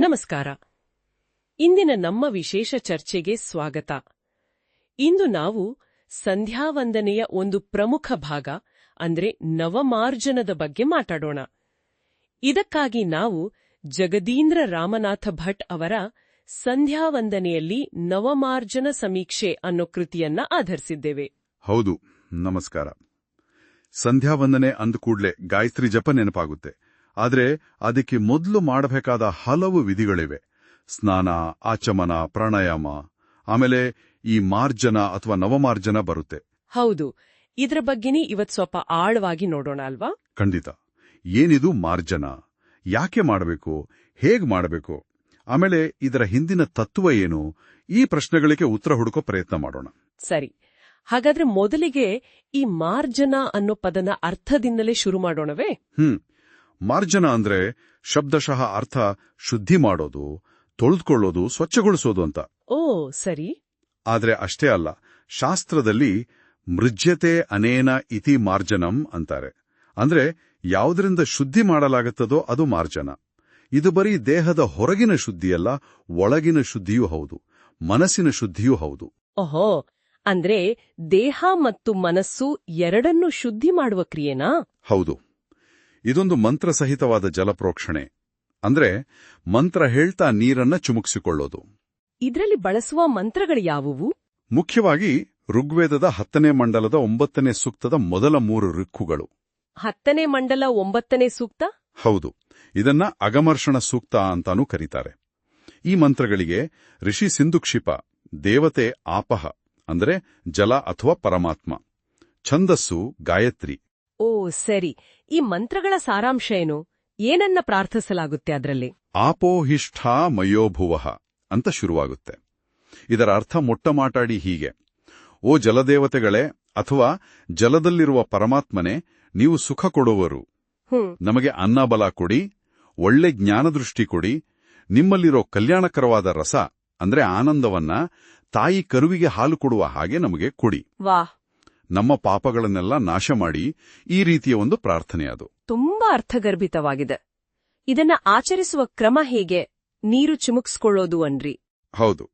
ನಮಸ್ಕಾರ. ಇಂದಿನ ನಮ್ಮ ವಿಶೇಷ ಚರ್ಚೆಗೆ ಸ್ವಾಗತ. ಇಂದು ನಾವು ಸಂಧ್ಯಾವಂದನೆಯ ಒಂದು ಪ್ರಮುಖ ಭಾಗ, ಅಂದ್ರೆ ನವಮಾರ್ಜನದ ಬಗ್ಗೆ ಮಾತಾಡೋಣ. ಇದಕ್ಕಾಗಿ ನಾವು ಜಗದೀಂದ್ರ ರಾಮನಾಥ ಭಟ್ ಅವರ ಸಂಧ್ಯಾವಂದನೆಯಲ್ಲಿ ನವಮಾರ್ಜನ ಸಮೀಕ್ಷೆ ಅನ್ನೋ ಕೃತಿಯನ್ನ ಆಧರಿಸಿದ್ದೇವೆ. ಹೌದು, ನಮಸ್ಕಾರ. ಸಂಧ್ಯಾವಂದನೆ ಅಂದ ಕೂಡಲೇ ಗಾಯತ್ರಿ ಜಪ ನೆನಪಾಗುತ್ತೆ. ಆದ್ರೆ ಅದಕ್ಕೆ ಮೊದಲು ಮಾಡಬೇಕಾದ ಹಲವು ವಿಧಿಗಳಿವೆ. ಸ್ನಾನ ಆಚಮನ ಪ್ರಾಣಾಯಾಮ ಆಮೇಲೆ ಈ ಮಾರ್ಜನ ಅಥವಾ ನವಮಾರ್ಜನ ಬರುತ್ತೆ. ಹೌದು. ಇದರ ಬಗ್ಗೆನೇ ಇವತ್ತು ಸ್ವಲ್ಪ ಆಳವಾಗಿ ನೋಡೋಣ ಅಲ್ವಾ? ಖಂಡಿತ. ಏನಿದು ಮಾರ್ಜನ? ಯಾಕೆ ಮಾಡಬೇಕು? ಹೇಗ್ ಮಾಡಬೇಕು? ಆಮೇಲೆ ಇದರ ಹಿಂದಿನ ತತ್ವ ಏನು? ಈ ಪ್ರಶ್ನೆಗಳಿಗೆ ಉತ್ತರ ಹುಡುಕೋ ಪ್ರಯತ್ನ ಮಾಡೋಣ. ಸರಿ. ಹಾಗಾದ್ರೆ ಮೊದಲಿಗೆ ಈ ಮಾರ್ಜನ ಅನ್ನೋ ಪದನ ಅರ್ಥದಿಂದಲೇ ಶುರು ಮಾಡೋಣವೇ? ಹ್ಮ್. ಮಾರ್ಜನ ಅಂದ್ರೆ ಶಬ್ದಶಃ ಅರ್ಥ ಶುದ್ಧಿ ಮಾಡೋದು ತೊಳೆದುಕೊಳ್ಳೋದು ಸ್ವಚ್ಛಗೊಳಿಸೋದು ಅಂತ. ಓ ಸರಿ. ಆದ್ರೆ ಅಷ್ಟೇ ಅಲ್ಲ ಶಾಸ್ತ್ರದಲ್ಲಿ ಮೃಜ್ಯತೆ ಅನೇನ ಇತಿ ಮಾರ್ಜನಂ ಅಂತಾರೆ. ಅಂದ್ರೆ ಯಾವುದರಿಂದ ಶುದ್ಧಿ ಮಾಡಲಾಗುತ್ತದೋ ಅದು ಮಾರ್ಜನ. ಇದು ಬರೀ ದೇಹದ ಹೊರಗಿನ ಶುದ್ಧಿಯಲ್ಲ ಒಳಗಿನ ಶುದ್ಧಿಯೂ ಹೌದು ಮನಸ್ಸಿನ ಶುದ್ಧಿಯೂ ಹೌದು. ಓಹೋ ಅಂದ್ರೆ ದೇಹ ಮತ್ತು ಮನಸ್ಸು ಎರಡನ್ನೂ ಶುದ್ಧಿ ಮಾಡುವ ಕ್ರಿಯೆನಾ? ಹೌದು. ಇದೊಂದು ಮಂತ್ರಸಹಿತವಾದ ಜಲಪ್ರೋಕ್ಷಣೆ. ಅಂದ್ರೆ ಮಂತ್ರ ಹೇಳ್ತಾ ನೀರನ್ನ ಚುಮುಕ್ಸಿಕೊಳ್ಳೋದು. ಇದರಲ್ಲಿ ಬಳಸುವ ಮಂತ್ರಗಳು ಯಾವುವು? ಮುಖ್ಯವಾಗಿ ಋಗ್ವೇದದ ಹತ್ತನೇ ಮಂಡಲದ ಒಂಬತ್ತನೇ ಸೂಕ್ತದ ಮೊದಲ ಮೂರು ರಿಕ್ಕುಗಳು ಹತ್ತನೇ ಮಂಡಲ ಒಂಬತ್ತನೇ ಸೂಕ್ತ? ಹೌದು. ಇದನ್ನ ಅಗಮರ್ಷಣ ಸೂಕ್ತ ಅಂತಾನೂ ಕರೀತಾರೆ. ಈ ಮಂತ್ರಗಳಿಗೆ ಋಷಿ ಸಿಂಧುಕ್ಷಿಪ ದೇವತೆ ಆಪಹ ಅಂದ್ರೆ ಜಲ ಅಥವಾ ಪರಮಾತ್ಮ ಛಂದಸ್ಸು ಗಾಯತ್ರಿ ಓ ಸರಿ. ಈ ಮಂತ್ರಗಳ ಸಾರಾಂಶ ಏನು? ಏನನ್ನ ಪ್ರಾರ್ಥಿಸಲಾಗುತ್ತೆ ಅದರಲ್ಲಿ? ಆಪೋಹಿಷ್ಠಾ ಮಯೋಭುವಃ ಅಂತ ಶುರುವಾಗುತ್ತೆ. ಇದರ ಅರ್ಥ ಮೊಟ್ಟ ಮಾಟಾಡಿ ಹೀಗೆ. ಓ ಜಲದೇವತೆಗಳೇ ಅಥವಾ ಜಲದಲ್ಲಿರುವ ಪರಮಾತ್ಮನೆ ನೀವು ಸುಖ ಕೊಡುವರು. ನಮಗೆ ಅನ್ನಬಲ ಕೊಡಿ ಒಳ್ಳೆ ಜ್ಞಾನದೃಷ್ಟಿ ಕೊಡಿ ನಿಮ್ಮಲ್ಲಿರೋ ಕಲ್ಯಾಣಕರವಾದ ರಸ ಅಂದ್ರೆ ಆನಂದವನ್ನ ತಾಯಿ ಕರುವಿಗೆ ಹಾಲು ಕೊಡುವ ಹಾಗೆ ನಮಗೆ ಕೊಡಿ. ನಮ್ಮ ಪಾಪಗಳನ್ನೆಲ್ಲ ನಾಶ ಮಾಡಿ ಈ ರೀತಿಯ ಒಂದು ಪ್ರಾರ್ಥನೆ ಅದು. ತುಂಬಾ ಅರ್ಥಗರ್ಭಿತವಾಗಿದೆ. ಇದನ್ನ ಆಚರಿಸುವ ಕ್ರಮ ಹೇಗೆ? ನೀರು ಚಿಮುಕ್ಸ್ಕೊಳ್ಳೋದು ಅನ್ರಿ. ಹೌದು.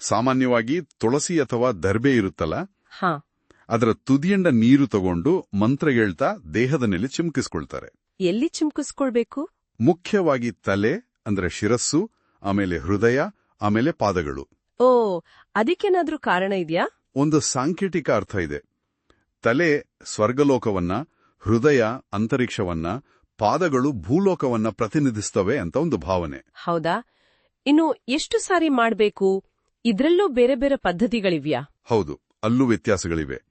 ಸಾಮಾನ್ಯವಾಗಿ ತುಳಸಿ ಅಥವಾ ದರ್ಬೆ ಇರುತ್ತಲ್ಲ? ಹಾ. ಅದರ ತುದಿಯಂಡ ನೀರು ತಗೊಂಡು ಮಂತ್ರ ಹೇಳ್ತಾ ದೇಹದ ಮೇಲೆ ಚಿಮುಕಿಸ್ಕೊಳ್ತಾರೆ. ಎಲ್ಲಿ ಚಿಮುಕಿಸ್ಕೊಳ್ಬೇಕು? ಮುಖ್ಯವಾಗಿ ತಲೆ ಅಂದ್ರೆ ಶಿರಸ್ಸು ಆಮೇಲೆ ಹೃದಯ ಆಮೇಲೆ ಪಾದಗಳು. ಓ ಅದಕ್ಕೇನಾದ್ರೂ ಕಾರಣ ಇದೆಯಾ? ಒಂದು ಸಾಂಕೇತಿಕ ಅರ್ಥ ಇದೆ. ತಲೆ ಸ್ವರ್ಗಲೋಕವನ್ನ ಹೃದಯ ಅಂತರಿಕ್ಷವನ್ನ ಪಾದಗಳು ಭೂಲೋಕವನ್ನ ಪ್ರತಿನಿಧಿಸ್ತವೆ ಅಂತ ಒಂದು ಭಾವನೆ. ಹೌದಾ? ಇನ್ನು ಎಷ್ಟು ಸಾರಿ ಮಾಡಬೇಕು? ಇದ್ರಲ್ಲೂ ಬೇರೆ ಬೇರೆ ಪದ್ಧತಿಗಳಿವ್ಯಾ? ಹೌದು ಅಲ್ಲೂ ವ್ಯತ್ಯಾಸಗಳಿವೆ.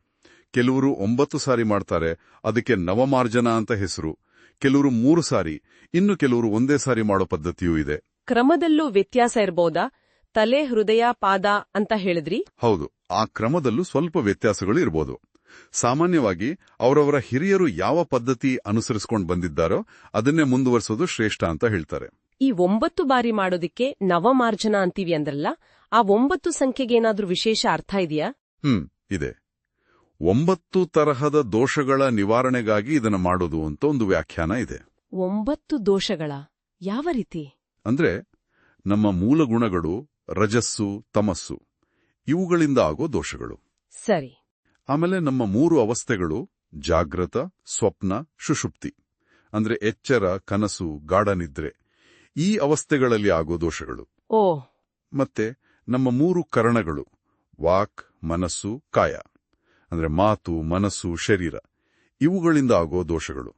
ಕೆಲವರು ಒಂಬತ್ತು ಸಾರಿ ಮಾಡ್ತಾರೆ ಅದಕ್ಕೆ ನವಮಾರ್ಜನ ಅಂತ ಹೆಸರು. ಕೆಲವರು ಮೂರು ಸಾರಿ ಇನ್ನು ಕೆಲವರು ಒಂದೇ ಸಾರಿ ಮಾಡೋ ಪದ್ಧತಿಯೂ ಇದೆ. ಕ್ರಮದಲ್ಲೂ ವ್ಯತ್ಯಾಸ ಇರಬಹುದಾ ತಲೆ ಹೃದಯ ಪಾದ ಅಂತ ಹೇಳಿದ್ರಿ? ಹೌದು ಆ ಕ್ರಮದಲ್ಲೂ ಸ್ವಲ್ಪ ವ್ಯತ್ಯಾಸಗಳು ಇರಬಹುದು ಸಾಮಾನ್ಯವಾಗಿ ಅವರವರ ಹಿರಿಯರು ಯಾವ ಪದ್ಧತಿ ಅನುಸರಿಸಿಕೊಂಡು ಬಂದಿದ್ದಾರೋ ಅದನ್ನೇ ಮುಂದುವರಿಸೋದು ಶ್ರೇಷ್ಠ ಅಂತ ಹೇಳ್ತಾರೆ. ಈ ಒಂಬತ್ತು ಬಾರಿ ಮಾಡೋದಿಕ್ಕೆ ನವಮಾರ್ಜನ ಅಂತೀವಿ ಅಂದ್ರಲ್ಲ ಆ ಒಂಬತ್ತು ಸಂಖ್ಯೆಗೆ ಏನಾದರೂ ವಿಶೇಷ ಅರ್ಥ ಇದೆಯಾ? ಹ್ಮ್ ಇದೆ. ಒಂಬತ್ತು ತರಹದ ದೋಷಗಳ ನಿವಾರಣೆಗಾಗಿ ಇದನ್ನ ಮಾಡೋದು ಅಂತ ಒಂದು ವ್ಯಾಖ್ಯಾನ ಇದೆ. ಒಂಬತ್ತು ದೋಷಗಳ ಯಾವ ರೀತಿ? ಅಂದ್ರೆ ನಮ್ಮ ಮೂಲ ಗುಣಗಳು ರಜಸ್ಸು ತಮಸ್ಸು ಇವುಗಳಿಂದ ಆಗೋ ದೋಷಗಳು. ಸರಿ. ಆಮೇಲೆ ನಮ್ಮ ಮೂರು ಅವಸ್ಥೆಗಳು ಜಾಗ್ರತ ಸ್ವಪ್ನ ಸುಷುಪ್ತಿ. ಅಂದ್ರೆ ಎಚ್ಚರ ಕನಸು ಗಾಢನಿದ್ರೆ. ಈ ಅವಸ್ಥೆಗಳಲ್ಲಿ ಆಗೋ ದೋಷಗಳು. ಓ. ಮತ್ತೆ ನಮ್ಮ ಮೂರು ಕರಣಗಳು ವಾಕ್ ಮನಸ್ಸು ಕಾಯ. ಅಂದ್ರೆ ಮಾತು ಮನಸ್ಸು ಶರೀರ. ಇವುಗಳಿಂದ ಆಗೋ ದೋಷಗಳು.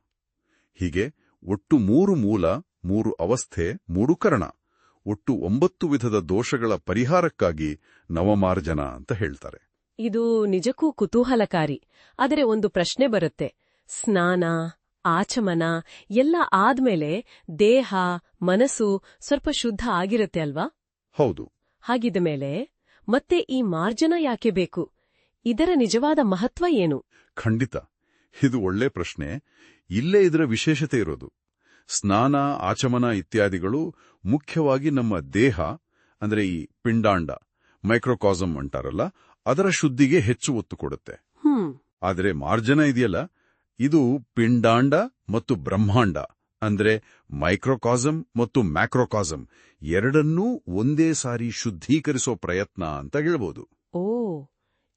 ಹೀಗೆ ಒಟ್ಟು ಮೂರು ಮೂಲ ಮೂರು ಅವಸ್ಥೆ ಮೂರು ಕರಣ. ಒಟ್ಟು ಒಂಬತ್ತು ವಿಧದ ದೋಷಗಳ ಪರಿಹಾರಕ್ಕಾಗಿ ನವಮಾರ್ಜನ ಅಂತ ಹೇಳ್ತಾರೆ. ಇದು ನಿಜಕ್ಕೂ ಕುತೂಹಲಕಾರಿ. ಆದರೆ ಒಂದು ಪ್ರಶ್ನೆ ಬರುತ್ತೆ. ಸ್ನಾನ ಆಚಮನ ಎಲ್ಲ ಆದ್ಮೇಲೆ ದೇಹ ಮನಸ್ಸು ಸ್ವಲ್ಪ ಶುದ್ಧ ಆಗಿರುತ್ತೆ ಅಲ್ವಾ? ಹೌದು. ಹಾಗಿದ ಮೇಲೆ ಮತ್ತೆ ಈ ಮಾರ್ಜನ ಯಾಕೆ ಬೇಕು? ಇದರ ನಿಜವಾದ ಮಹತ್ವ ಏನು? ಖಂಡಿತ. ಇದು ಒಳ್ಳೆ ಪ್ರಶ್ನೆ. ಇಲ್ಲೇ ಇದರ ವಿಶೇಷತೆ ಇರೋದು. ಸ್ನಾನ ಆಚಮನ ಇತ್ಯಾದಿಗಳು ಮುಖ್ಯವಾಗಿ ನಮ್ಮ ದೇಹ ಅಂದ್ರೆ ಈ ಪಿಂಡಾಂಡ. ಮೈಕ್ರೋಕಾಸಮ್ ಅಂಟಾರಲ್ಲ ಅದರ ಶುದ್ಧಿಗೆ ಹೆಚ್ಚು ಒತ್ತು ಕೊಡುತ್ತೆ. ಆದರೆ ಮಾರ್ಜನ ಇದೆಯಲ್ಲ ಇದು ಪಿಂಡಾಂಡ ಮತ್ತು ಬ್ರಹ್ಮಾಂಡ ಅಂದ್ರೆ ಮೈಕ್ರೋಕಾಸಮ್ ಮತ್ತು ಮ್ಯಾಕ್ರೋಕಾಸಮ್ ಎರಡನ್ನೂ ಒಂದೇ ಸಾರಿ ಶುದ್ಧೀಕರಿಸೋ ಪ್ರಯತ್ನ ಅಂತ ಹೇಳ್ಬೋದು. ಓ.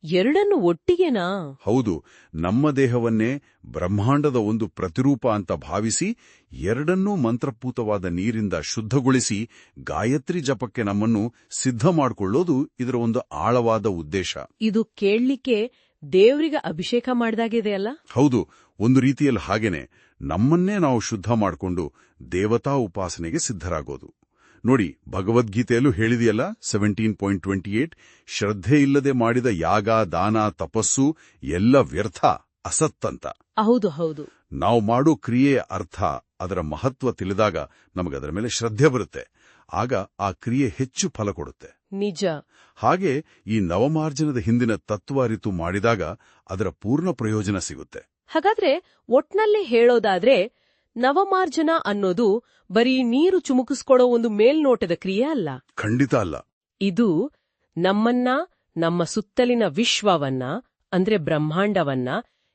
ಎರಡನ್ನು ಒಟ್ಟಿಗೆನಾ? ಹೌದು ನಮ್ಮ ದೇಹವನ್ನೇ ಬ್ರಹ್ಮಾಂಡದ ಒಂದು ಪ್ರತಿರೂಪ ಅಂತ ಭಾವಿಸಿ ಎರಡನ್ನೂ ಮಂತ್ರಪೂತವಾದ ನೀರಿಂದ ಶುದ್ಧಗೊಳಿಸಿ ಗಾಯತ್ರಿ ಜಪಕ್ಕೆ ನಮ್ಮನ್ನು ಸಿದ್ಧ ಮಾಡಿಕೊಳ್ಳೋದು ಇದರ ಒಂದು ಆಳವಾದ ಉದ್ದೇಶ. ಇದು ಕೇಳಲಿಕ್ಕೆ ದೇವರಿಗೆ ಅಭಿಷೇಕ ಮಾಡಿದಾಗಿದೆಯಲ್ಲ ಹೌದು ಒಂದು ರೀತಿಯಲ್ಲಿ ಹಾಗೇನೆ. ನಮ್ಮನ್ನೇ ನಾವು ಶುದ್ಧ ಮಾಡಿಕೊಂಡು ದೇವತಾ ಉಪಾಸನೆಗೆ ಸಿದ್ಧರಾಗೋದು. ನೋಡಿ ಭಗವದ್ಗೀತೆಯಲ್ಲೂ ಹೇಳಿದೆಯಲ್ಲ ಸೆವೆಂಟೀನ್ ಪಾಯಿಂಟ್ ಟ್ವೆಂಟಿ ಏಟ್ ಶ್ರದ್ಧೆ ಇಲ್ಲದೆ ಮಾಡಿದ ಯಾಗ ದಾನ ತಪಸ್ಸು ಎಲ್ಲ ವ್ಯರ್ಥ ಅಸತ್ತಂತ. ಹೌದು ಹೌದು. ನಾವು ಮಾಡೋ ಕ್ರಿಯೆಯ ಅರ್ಥ ಅದರ ಮಹತ್ವ ತಿಳಿದಾಗ ನಮಗದರ ಮೇಲೆ ಶ್ರದ್ಧೆ ಬರುತ್ತೆ. ಆಗ ಆ ಕ್ರಿಯೆ ಹೆಚ್ಚು ಫಲ ಕೊಡುತ್ತೆ. ನಿಜ. ಹಾಗೆ ಈ ನವಮಾರ್ಜನದ ಹಿಂದಿನ ತತ್ವ ಅರಿತು ಮಾಡಿದಾಗ ಅದರ ಪೂರ್ಣ ಪ್ರಯೋಜನ ಸಿಗುತ್ತೆ. ಹಾಗಾದ್ರೆ ಒಟ್ನಲ್ಲಿ ಹೇಳೋದಾದ್ರೆ ನವಮಾರ್ಜನ ಅನ್ನೋದು ಬರೀ ನೀರು ಚುಮುಕಿಸ್ಕೊಡೋ ಒಂದು ಮೇಲ್ನೋಟದ ಕ್ರಿಯೆ ಅಲ್ಲ. ಖಂಡಿತ ಅಲ್ಲ. ಇದು ನಮ್ಮನ್ನ ನಮ್ಮ ಸುತ್ತಲಿನ ವಿಶ್ವವನ್ನ ಅಂದ್ರೆ ಬ್ರಹ್ಮಾಂಡವನ್ನ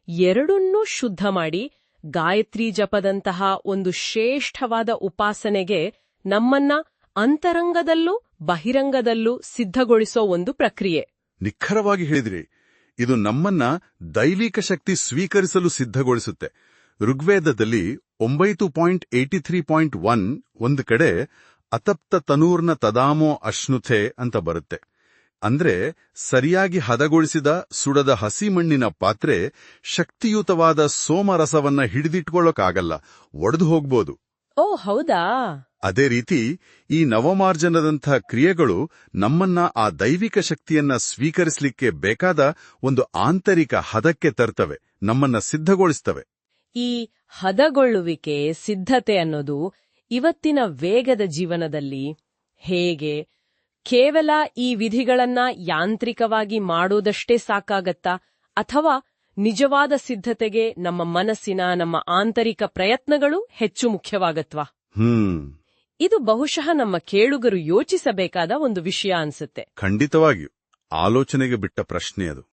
ಎರಡನ್ನೂ ಶುದ್ಧ ಮಾಡಿ ಗಾಯತ್ರಿ ಜಪದಂತಹ ಒಂದು ಶ್ರೇಷ್ಠವಾದ ಉಪಾಸನೆಗೆ ನಮ್ಮನ್ನ ಅಂತರಂಗದಲ್ಲೂ ಬಹಿರಂಗದಲ್ಲೂ ಸಿದ್ಧಗೊಳಿಸೋ ಒಂದು ಪ್ರಕ್ರಿಯೆ. ನಿಖರವಾಗಿ ಹೇಳಿದ್ರಿ ಇದು ನಮ್ಮನ್ನ ದೈವಿಕ ಶಕ್ತಿ ಸ್ವೀಕರಿಸಲು ಸಿದ್ಧಗೊಳಿಸುತ್ತೆ. ಋಗ್ವೇದದಲ್ಲಿ ಒಂಬೈತು point eighty three point one ಒಂದು ಕಡೆ ಅತಪ್ತ ತನೂರ್ನ ತದಾಮೋ ಅಶ್ನುಥೆ ಅಂತ ಬರುತ್ತೆ. ಅಂದ್ರೆ ಸರಿಯಾಗಿ ಹದಗೊಳಿಸಿದ ಸುಡದ ಹಸಿ ಮಣ್ಣಿನ ಪಾತ್ರೆ ಶಕ್ತಿಯುತವಾದ ಸೋಮರಸವನ್ನ ಹಿಡಿದಿಟ್ಕೊಳ್ಳೋಕ್ಕಾಗಲ್ಲ ಒಡೆದು ಹೋಗ್ಬೋದು. ಓ ಹೌದಾ? ಅದೇ ರೀತಿ ಈ ನವಮಾರ್ಜನದಂಥ ಕ್ರಿಯೆಗಳು ನಮ್ಮನ್ನ ಆ ದೈವಿಕ ಶಕ್ತಿಯನ್ನ ಸ್ವೀಕರಿಸಲಿಕ್ಕೆ ಬೇಕಾದ ಒಂದು ಆಂತರಿಕ ಹದಕ್ಕೆ ತರ್ತವೆ ನಮ್ಮನ್ನ ಸಿದ್ಧಗೊಳಿಸ್ತವೆ. ಈ ಹದಗೊಳ್ಳುವಿಕೆ ಸಿದ್ಧತೆ ಅನ್ನೋದು ಇವತ್ತಿನ ವೇಗದ ಜೀವನದಲ್ಲಿ ಹೇಗೆ ಕೇವಲ ಈ ವಿಧಿಗಳನ್ನ ಯಾಂತ್ರಿಕವಾಗಿ ಮಾಡೋದಷ್ಟೇ ಸಾಕಾಗತ್ತಾ? ಅಥವಾ ನಿಜವಾದ ಸಿದ್ಧತೆಗೆ ನಮ್ಮ ಮನಸ್ಸಿನ ನಮ್ಮ ಆಂತರಿಕ ಪ್ರಯತ್ನಗಳು ಹೆಚ್ಚು ಮುಖ್ಯವಾಗತ್ವಾ? ಹ್ಮ್. ಇದು ಬಹುಶಃ ನಮ್ಮ ಕೇಳುಗರು ಯೋಚಿಸಬೇಕಾದ ಒಂದು ವಿಷಯ ಅನ್ಸುತ್ತೆ. ಖಂಡಿತವಾಗಿಯೂ. ಆಲೋಚನೆಗೆ ಬಿಟ್ಟ ಪ್ರಶ್ನೆ ಅದು.